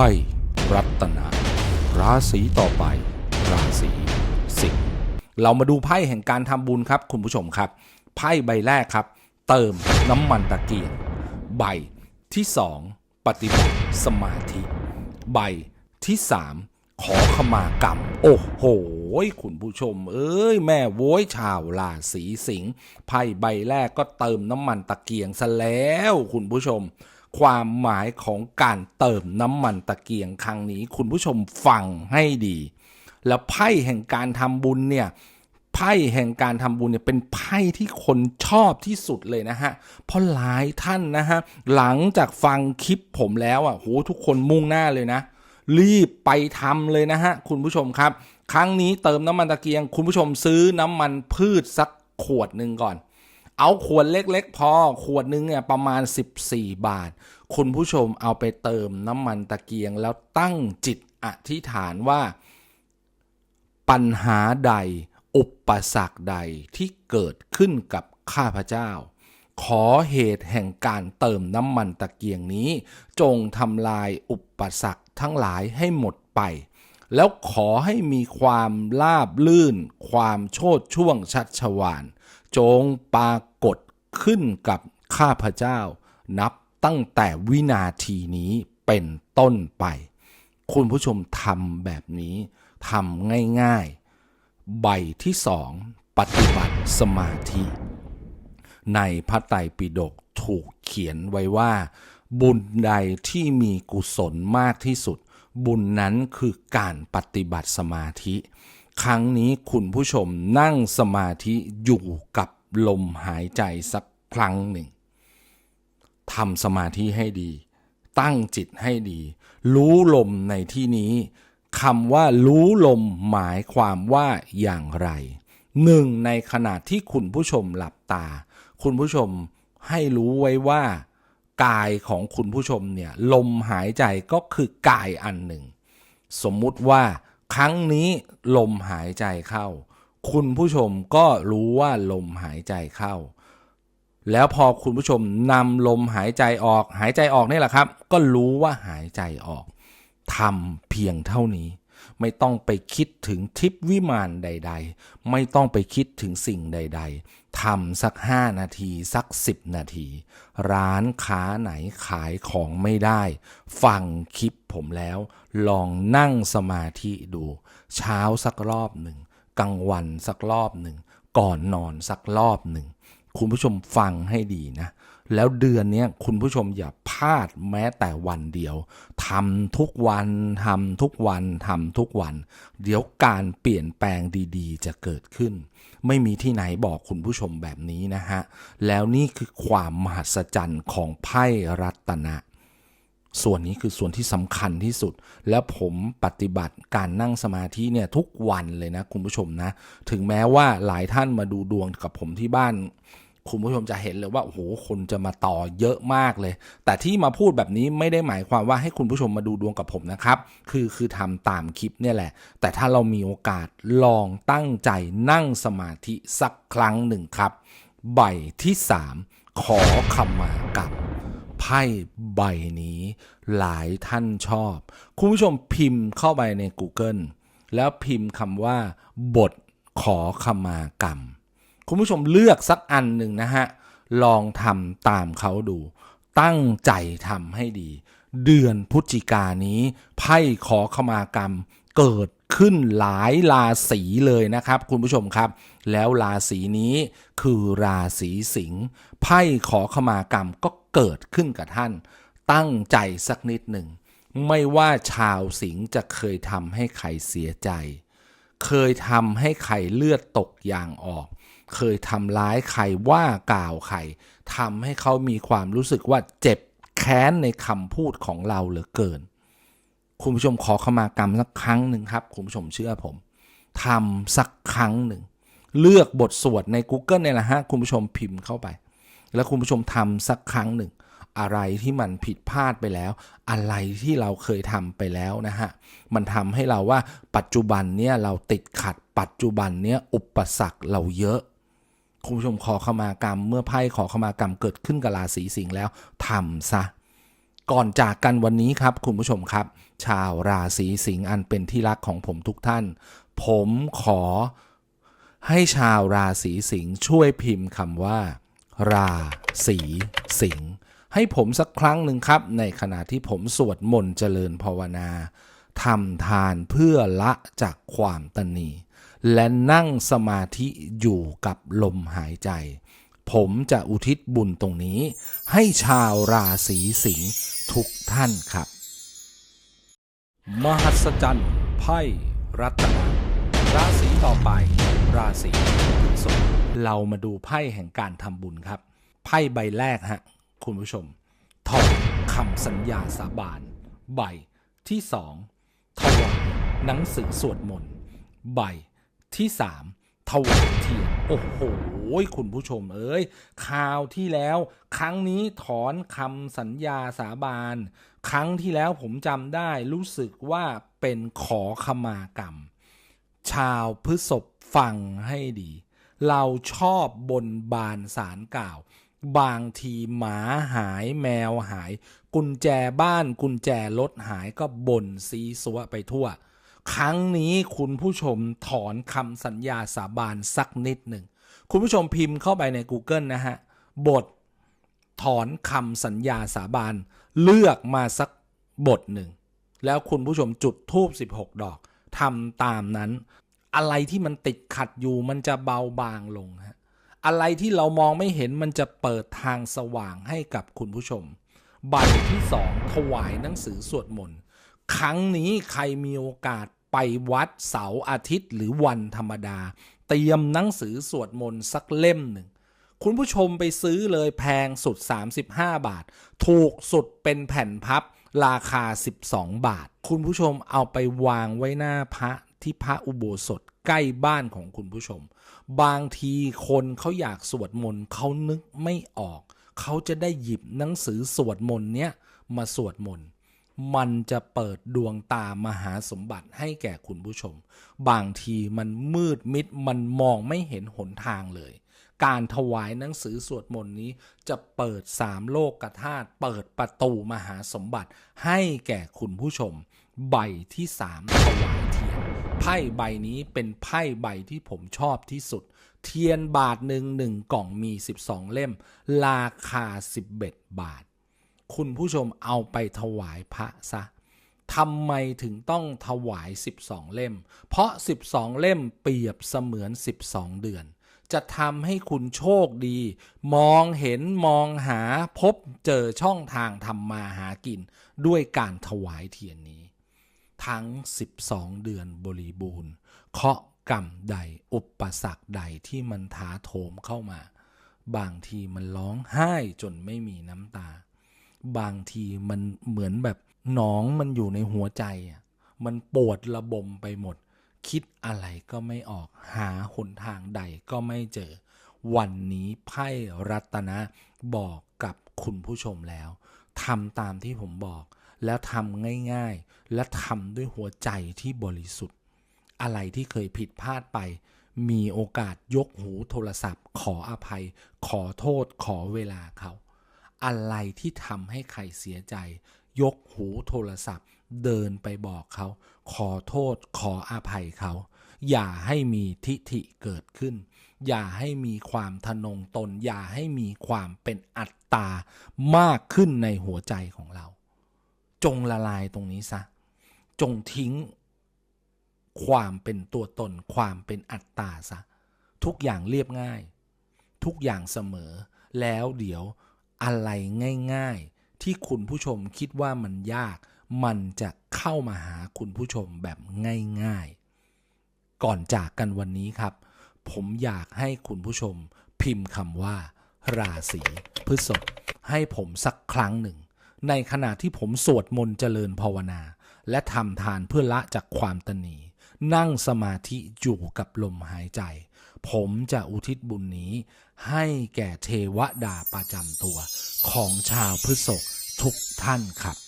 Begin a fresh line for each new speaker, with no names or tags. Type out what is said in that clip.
ไพ่รัตนาราศีต่อไป ราศีสิงห์เรามาดูไพ่แห่งการทำบุญครับ คุณผู้ชมครับ ไพ่ใบแรกครับ เติมน้ำมันตะเกียงใบที่สองปฏิบัติสมาธิ ใบที่สามขอขมากรรม โอ้โหคุณผู้ชม เอ้ย แม่โว้ยชาวราศีสิงห์ไพ่ใบแรกก็เติมน้ำมันตะเกียงซะแล้ว คุณผู้ชม ความหมายของการเติมน้ำมันตะเกียงครั้งนี้ คุณผู้ชมฟังให้ดี แล้วไพ่แห่งการทำบุญเนี่ยไพ่แห่งการทำบุญเนี่ยเป็นไพ่ที่คนชอบที่สุดเลยนะฮะ เพราะหลายท่านนะฮะ หลังจากฟังคลิปผมแล้วอะโหทุกคนมุ่งหน้าเลยนะ รีบไปทำเลยนะฮะ คุณผู้ชมครับ ครั้งนี้เติมน้ำมันตะเกียง คุณผู้ชมซื้อน้ำมันพืชสักขวดหนึ่งก่อน เอาขวดเล็กๆ พอ ขวดหนึงเนี่ยประมาณ 14 บาท คุณผู้ชมเอาไปเติมน้ำมันตะเกียงแล้วตั้งจิตอธิษฐานว่า ปัญหาใด อุปสรรคใดที่เกิดขึ้นกับข้าพเจ้า ขอเหตุแห่งการเติมน้ำมันตะเกียงนี้ จงทำลายอุปสรรคทั้งหลายให้หมดไป แล้วขอให้มีความลาบลื่น ความโชดช่วงชัดชวาน จงปรากฏขึ้นกับข้าพเจ้า นับตั้งแต่วินาทีนี้เป็นต้นไป คุณผู้ชมทำแบบนี้ทำง่ายๆ ใบที่สองปฏิบัติสมาธิ ในพระไตรปิฎกถูกเขียนไว้ว่า บุญใดที่มีกุศลมากที่สุด บุญนั้นคือการปฏิบัติสมาธิ ครั้งนี้คุณผู้ชมนั่งสมาธิอยู่กับลมหายใจสักครั้งหนึ่งทำสมาธิให้ดี ตั้งจิตให้ดี รู้ลมในที่นี้คำว่ารู้ลมหมายความว่าอย่างไรหนึ่งในขณะที่คุณผู้ชมหลับตา คุณผู้ชมให้รู้ไว้ว่า กายของคุณผู้ชมเนี่ยลมหายใจก็คือกายอันหนึ่ง สมมุติว่า ครั้งนี้ลมหายใจเข้า คุณผู้ชมก็รู้ว่าลมหายใจเข้า แล้วพอคุณผู้ชมนำลมหายใจออก หายใจออกนี่แหละครับ ก็รู้ว่าหายใจออกทำเพียงเท่านี้ ไม่ต้องไปคิดถึงทิพวิมานใด ๆ ไม่ต้องไปคิดถึงสิ่งใด ๆทำสักห้านาทีสักสิบนาที ร้านค้าไหนขายของไม่ได้ ฟังคลิปผมแล้ว ลองนั่งสมาธิดู เช้าสักรอบหนึ่งกลางวันสักรอบหนึ่ง ก่อนนอนสักรอบหนึ่ง คุณผู้ชมฟังให้ดีนะ แล้วเดือนนี้คุณผู้ชมอย่าพลาดแม้แต่วันเดียวทำทุกวันทำทุกวันทำทุกวัน เดี๋ยวการเปลี่ยนแปลงดีๆ จะเกิดขึ้น ไม่มีที่ไหนบอกคุณผู้ชมแบบนี้นะฮะ แล้วนี่คือความมหัศจรรย์ของไพ่รัตนะส่วนนี้คือส่วนที่สำคัญที่สุด แล้วผมปฏิบัติการนั่งสมาธิเนี่ยทุกวันเลยนะคุณผู้ชมนะ ถึงแม้ว่าหลายท่านมาดูดวงกับผมที่บ้าน คุณผู้ชมจะเห็นเลยว่าโอ้โหคนจะมาต่อเยอะมากเลย แต่ที่มาพูดแบบนี้ไม่ได้หมายความว่าให้คุณผู้ชมมาดูดวงกับผมนะครับ คือคือทำตามคลิปเนี่ยแหละ แต่ถ้าเรามีโอกาสลองตั้งใจนั่งสมาธิสักครั้งหนึ่งครับ ใบที่สามขอขมากรรมไพ่ใบนี้หลายท่านชอบ คุณผู้ชมพิมพ์เข้าไปใน Google แล้วพิมพ์คำว่า บทขอขมากรรม คุณผู้ชมเลือกสักอันหนึ่งนะฮะ ลองทำตามเขาดู ตั้งใจทำให้ดี เดือนพฤศจิกานี้ไพ่ขอขมากรรมเกิดขึ้นหลายราศีเลยนะครับ คุณผู้ชมครับ แล้วราศีนี้คือราศีสิงห์ไพ่ขอขมากรรมก็เกิดขึ้นกับท่าน ตั้งใจสักนิดหนึ่ง ไม่ว่าชาวสิงห์จะเคยทำให้ใครเสียใจ เคยทำให้ใครเลือดตกยางออก เคยทำร้ายใครว่ากล่าวใครทำให้เขามีความรู้สึกว่าเจ็บแค้นในคำพูดของเราเหลือเกิน คุณผู้ชมขอขมากรรมสักครั้งหนึ่งครับ คุณผู้ชมเชื่อผมทำสักครั้งหนึ่ง เลือกบทสวดใน Google เนี่ยแหละฮะคุณผู้ชมพิมพ์เข้าไป แล้วคุณผู้ชมทำสักครั้งหนึ่ง อะไรที่มันผิดพลาดไปแล้ว อะไรที่เราเคยทำไปแล้วนะฮะมันทำให้เราว่าปัจจุบันเนี่ยเราติดขัดปัจจุบันเนี่ยอุปสรรคเราเยอะ คุณผู้ชมขอขมากรรม เมื่อไพ่ขอขมากรรมเกิดขึ้นกับราศีสิงห์แล้วทำซะ ก่อนจากกันวันนี้ครับคุณผู้ชมครับ ชาวราศีสิงห์อันเป็นที่รักของผมทุกท่าน ผมขอ ให้ชาวราศีสิงห์ช่วยพิมพ์คำว่า ราศีสิงห์ให้ผมสักครั้งหนึ่งครับ ในขณะที่ผมสวดมนต์เจริญภาวนาทำทานเพื่อละจากความตนี และนั่งสมาธิอยู่กับลมหายใจ ผมจะอุทิศบุญตรงนี้ ให้ชาวราศีสิงห์ทุกท่านครับ มหัศจรรย์ไพ่รัตนาราศีต่อไป ราศีพฤษภเรามาดูไพ่แห่งการทำบุญครับ ไพ่ใบแรกฮะ คุณผู้ชมถอดคำสัญญาสาบาน ใบที่สองถวายหนังสือสวดมนต์ ใบ ที่สามถวายเทียนโอ้โหคุณผู้ชมเอ้ยคราวที่แล้ว ครั้งนี้ถอนคำสัญญาสาบานครั้งที่แล้วผมจำได้รู้สึกว่าเป็นขอขมากรรม ชาวพฤษภฟังให้ดี เราชอบบนบานสารกล่าว บางทีหมาหายแมวหาย กุญแจบ้านกุญแจรถหายก็บ่นซีซัวไปทั่ว ครั้งนี้คุณผู้ชมถอนคำสัญญาสาบานสักนิดหนึ่ง คุณผู้ชมพิมพ์เข้าไปใน Google นะฮะ บทถอนคำสัญญาสาบานเลือกมาสักบทหนึ่ง แล้วคุณผู้ชมจุดทูบ16 ดอกทำตามนั้น อะไรที่มันติดขัดอยู่มันจะเบาบางลงฮะอะไรที่เรามองไม่เห็นมันจะเปิดทางสว่างให้กับคุณผู้ชม ใบที่สองถวายหนังสือสวดมนต์ครั้งนี้ใครมีโอกาส ไปวัดเสาร์อาทิตย์หรือวันธรรมดา เตรียมหนังสือสวดมนต์สักเล่มหนึ่ง คุณผู้ชมไปซื้อเลยแพงสุด 35 บาท ถูกสุดเป็นแผ่นพับราคา 12 บาท คุณผู้ชมเอาไปวางไว้หน้าพระที่พระอุโบสถใกล้บ้านของคุณผู้ชม บางทีคนเขาอยากสวดมนต์เขานึกไม่ออก เขาจะได้หยิบหนังสือสวดมนต์เนี้ยมาสวดมนต์ มันจะเปิดดวงตามหาสมบัติให้แก่คุณผู้ชม บางทีมันมืดมิดมันมองไม่เห็นหนทางเลย การถวายหนังสือสวดมนต์นี้จะเปิดสามโลกกธาตุเปิดประตูมหาสมบัติให้แก่คุณผู้ชม ใบที่สามถวายเทียนไพ่ใบนี้เป็นไพ่ใบที่ผมชอบที่สุด เทียนบาทหนึ่งหนึ่งกล่องมี 12 เล่ม ราคา 11 บาท คุณผู้ชมเอาไปถวายพระซะทำไมถึงต้องถวาย 12 เล่ม เพราะ 12 เล่มเปรียบเสมือน 12 เดือน จะทำให้คุณโชคดี มองเห็นมองหาพบเจอช่องทางทำมาหากิน ด้วยการถวายเทียนนี้ ทั้ง 12 เดือนบริบูรณ์ เคาะกรรมใดอุปสรรคใดที่มันถาโถมเข้ามา บางทีมันร้องไห้จนไม่มีน้ำตา บางทีมันเหมือนแบบหนองมันอยู่ในหัวใจอะมันปวดระบมไปหมด คิดอะไรก็ไม่ออกหาหนทางใดก็ไม่เจอ วันนี้ไพ่รัตนะบอกกับคุณผู้ชมแล้วทำตามที่ผมบอก แล้วทำง่ายๆ และทำด้วยหัวใจที่บริสุทธิ์ อะไรที่เคยผิดพลาดไป มีโอกาสยกหูโทรศัพท์ ขออภัย ขอโทษขอเวลาเขา อะไรที่ทำให้ใครเสียใจ ยกหูโทรศัพท์ เดินไปบอกเขา ขอโทษขออภัยเขา อย่าให้มีทิฐิเกิดขึ้น อย่าให้มีความทะนงตน อย่าให้มีความเป็นอัตตามากขึ้นในหัวใจของเรา จงละลายตรงนี้ซะ จงทิ้ง ความเป็นตัวตน ความเป็นอัตตาซะ ทุกอย่างเรียบง่าย ทุกอย่างเสมอ แล้วเดี๋ยว อะไรง่ายๆ ที่คุณผู้ชมคิดว่ามันยาก มันจะเข้ามาหาคุณผู้ชมแบบง่ายๆ ก่อนจากกันวันนี้ครับ ผมอยากให้คุณผู้ชมพิมพ์คำว่า ราศีพฤษภให้ผมสักครั้งหนึ่ง ในขณะที่ผมสวดมนต์เจริญภาวนา และทำทานเพื่อละจากความตนีนั่งสมาธิอยู่กับลมหายใจ ผมจะอุทิศบุญนี้ ให้แก่เทวดาประจำตัวของชาวพฤษกทุกท่านครับ